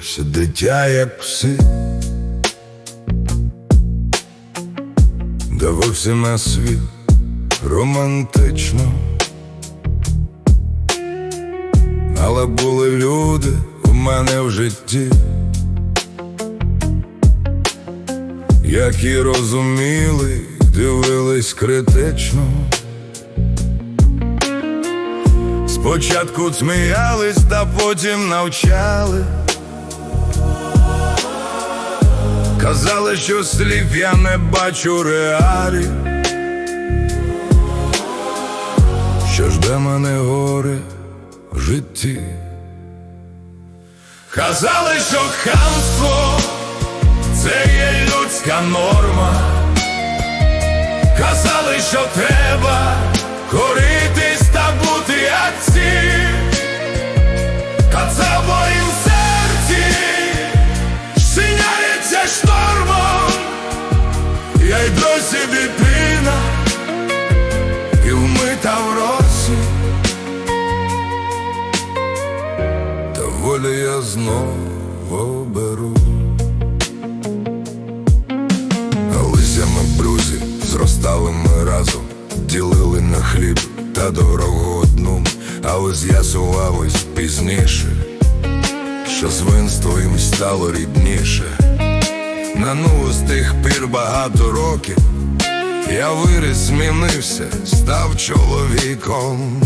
все дитя, як пси. Дивився на світ романтично. Але були люди у мене в житті, які розуміли, дивились критично. Спочатку сміялись, та потім навчали. Казали, що слів я не бачу реалій. Що жде мене горе в житті. Казали, що хамство це є людська норма. Казали, що треба й дитина, і вмита в росі. Та волю я знову беру. Лисями в брузі зростали ми разом, ділили на хліб та дорогу одну, але з'ясувалось пізніше що свинство їм стало рідніше. На ну з тих пір багато років я виріс, змінився, став чоловіком,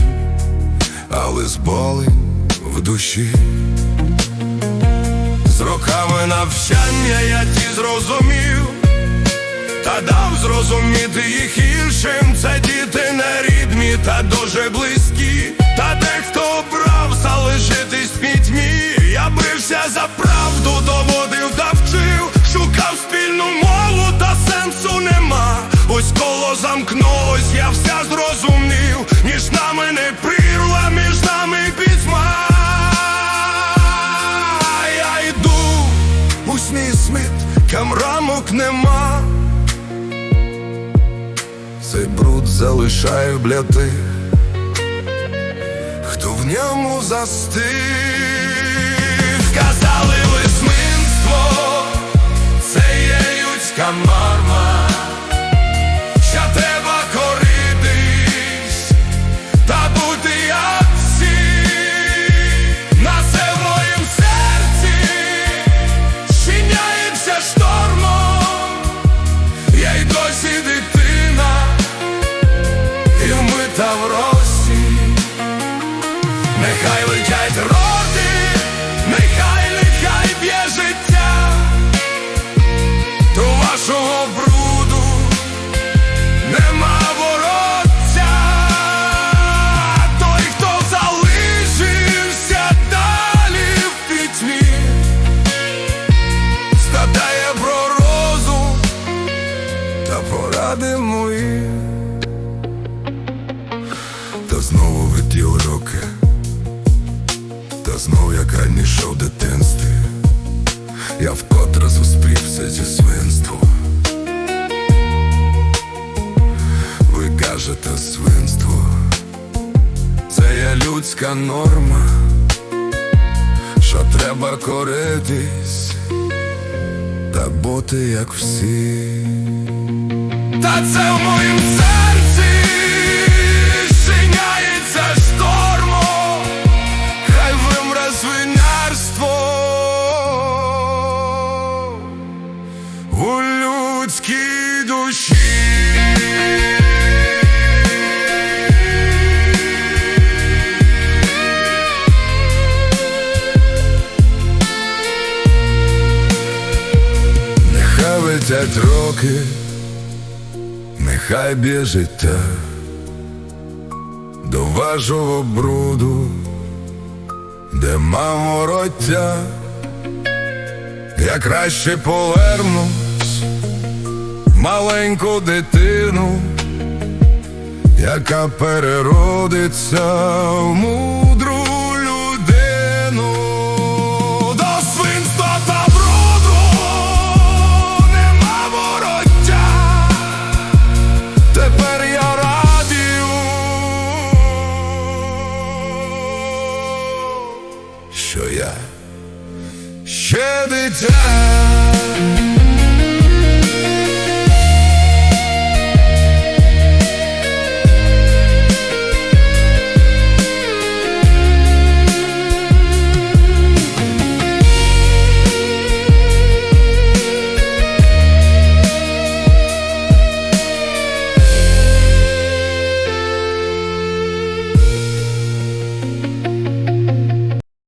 але з болем в душі. З роками навчання я ті зрозумів, та дав зрозуміти їх іншим. Це діти нерідні та дуже близькі. Все зрозумів, між нами не прірва, між нами пітьма. Я йду, у сні смит, камрамок нема. Цей бруд залишаю для тих, хто в ньому застиг. До бруду нема воротця, той, хто залишився далі в пітьмі, страдає про розум та поради мої. Та знову летіли роки, та знов як раніше в дитинстві, я вкотре зустрівся зі свинством. Ви та свинство, це є людська норма, що треба коритись та бути як всі. Та це в моїм серці Летять роки, нехай б'є життя до вашого бруду, де мамороття, я краще повернусь маленьку дитину, яка переродиться в мудру я ще дитя.